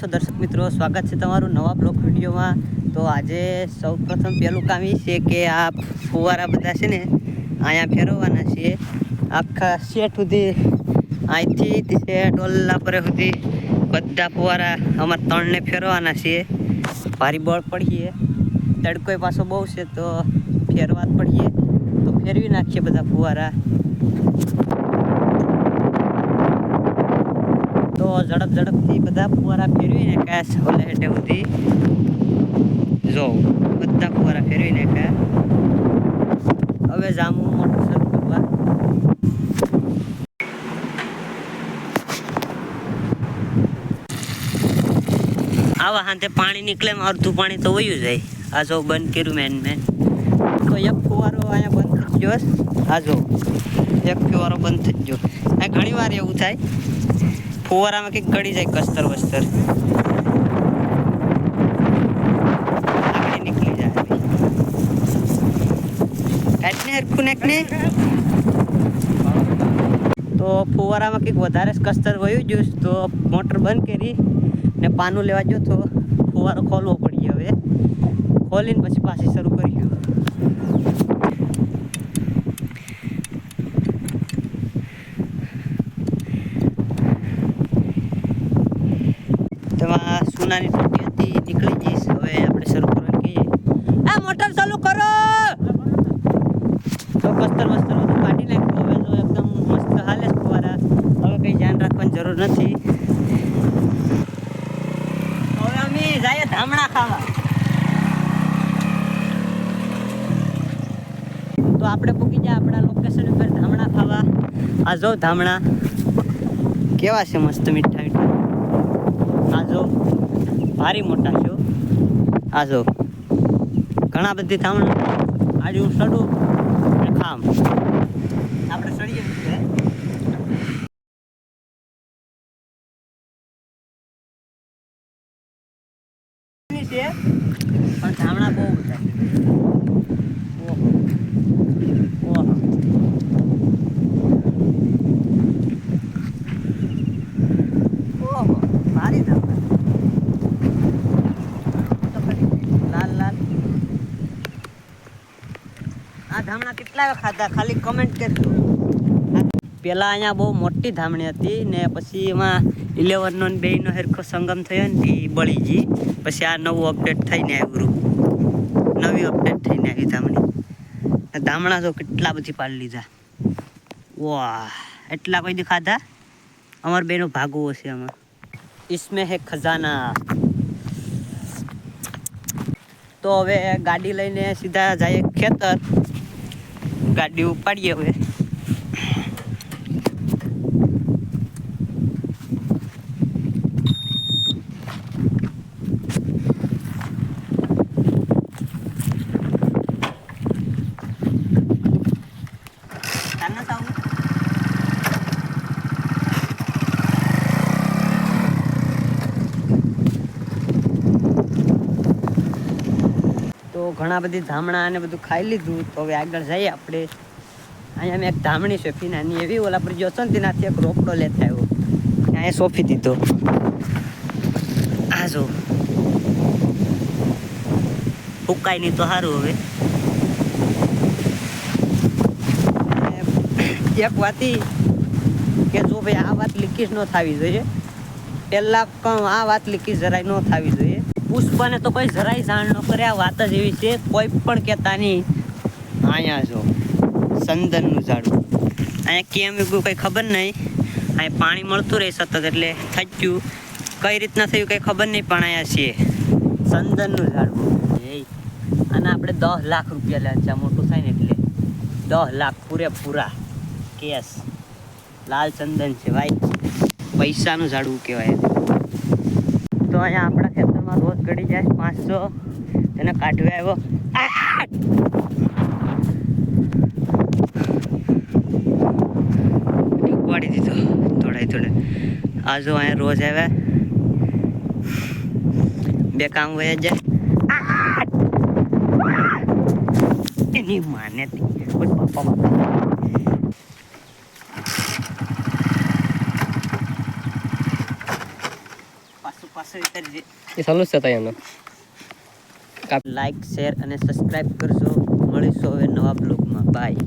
છો દર્શક મિત્રો? સ્વાગત છે તમારું નવા બ્લોગ વિડીયોમાં. તો આજે સૌ પ્રથમ પહેલું કામ એ છે કે આ ફુવારા બધા છે ને અહીંયા ફેરવવાના છે આખા શેઠ સુધી, અહીંથી તે શેઠ પર સુધી બધા ફુવારા અમારા ત્રણને ફેરવાના છીએ. ભારી બળ પડીએ. તડકોય પાછો બહુ છે તો ફેરવા જ પડીએ. તો ફેરવી નાખીએ બધા ફુવારા. તો ઝડપ ઝડપથી બધા ફુવારા ફેરવીને કયા ઓલે હેઠે સુધી. જો, બધા ફુવારા ફેરવીને કયા હવે જામું મોટું શરૂ આવા હાથે પાણી નીકળે, અડધું પાણી તો વયું જાય. આ જો બંધ કર્યું મેન મેન તો એક ફુવારો અહીંયા બંધ થઈ ગયો આ જો, એક ફુવારો બંધ થઈ ગયો. આ ઘણી વાર એવું થાય. ફુવારામાં કંઈક ગળી જાય કસ્તર વસ્તર. નીકળી જાય. કાંઈ હરખું નાખને તો ફુવારામાં કંઈક વધારે જ કસ્તર વયું ગયું તો મોટર બંધ કરી ને પાનું લેવા ગયો તો ફુવારો ખોલવો પડી હવે. ખોલીને પછી પાછી શરૂ કર્યું તેમાં સોનાની ટોટી હતી, નીકળી જઈશ. હવે આપણે શરૂ કરવાનું કહીએ આ મોટર ચાલુ કરો! તો બસ્તર બસ્તર બધું કાઢી નાખ્યું હવે તો એકદમ મસ્ત હાલે છે ફુવારા. હવે કંઈ ધ્યાન રાખવાની જરૂર નથી. હવે અમે જઈએ ધામણા ખાવા. તો આપણે પૂકી જાય આપણા લોકેશન ઉપર ધામણા ખાવા. આ જો ધામણા. કેવા છે મસ્ત મીઠા મીઠા. જો ભારી મોટા છે. આ જો ઘણા બધી ધામણા. આજે હું સડું ખામ. આપણે સડીએ છે? પણ ધામણા બહુ બધા છે ઓહો ઓહો ઓહો ભારી ધામણા તો ખરી લાલ લાલ આ ધામણા કેટલા ખાધા? ખાલી કમેન્ટ કરજો. પહેલાં અહીંયા બહુ મોટી ધામણી હતી ને પછી એમાં ઇલેવનનો ને બેનો હેરખો સંગમ થયો ને એ બળી ગઈ પછી આ નવું અપડેટ થઈને આવ્યું નવી અપડેટ થઈને આવી ધામણી. ધામણા તો કેટલા બધી પાડી લીધા. વાહ, એટલા કોઈ ખાધા? અમાર બેનો ભાગવો છે અમાર ઇસમે હે ખજાના. તો હવે ગાડી લઈને સીધા જાય ખેતર. ગાડી ઉપાડીએ હવે તાને તો આવું તો ઘણા બધી ધામણા અને બધું ખાઈ લીધું. તો હવે આગળ જઈએ આપણે. અહીંયા મેં એક ધામણી સોફી નાની એવી ઓલા પર જોશો ને તેનાથી એક રોકડો લેતા આવ્યો. અહીંયા સોફી દીધો. આ જો. ફૂકાય નહીં તો સારું હવે. એક વાત કે જો ભાઈ આ વાત લીકેજ ન થવી જોઈએ. પહેલાં પણ આ વાત લીકેજ જરાય ન થવી જોઈએ. પુષ્પાને તો કોઈ જરાય જાણ ન કરે આ વાત જ એવી છે કોઈ પણ કહેતા નહીં. અહીંયા જો સંદનનું ઝાડું. અહીંયા કેમ ઉગ્યું કંઈ ખબર નહીં. અહીંયા પાણી મળતું રહે સતત એટલે થચ્યું કઈ રીતના થયું કંઈ ખબર નહીં પણ અહીંયા છે. સંદનનું ઝાડવું. અને આપણે દસ લાખ રૂપિયા લે છે આ મોટું થાય ને એટલે. દસ લાખ પૂરેપૂરા કેસ લાલ ચંદન છે ભાઈ. પૈસાનું ઝાડવું કહેવાય. તો અહીંયા આપણા ખેતરમાં રોજ ઘડી જાય પાંચસો. તેને કાઢવા આવ્યો! ઉપાડી દીધો. થોડા થોડે આજો અહીંયા રોજ આવે. બે કામ વયા જાય. એની માને કોઈ બાપા બાપા પાછું પાછું પાછો વિચારજે એ ચાલુ જ ત્યાં એનો લાઈક શેર અને સબસ્ક્રાઇબ કરજો. મળીશું હવે નવા બ્લોગમાં બાય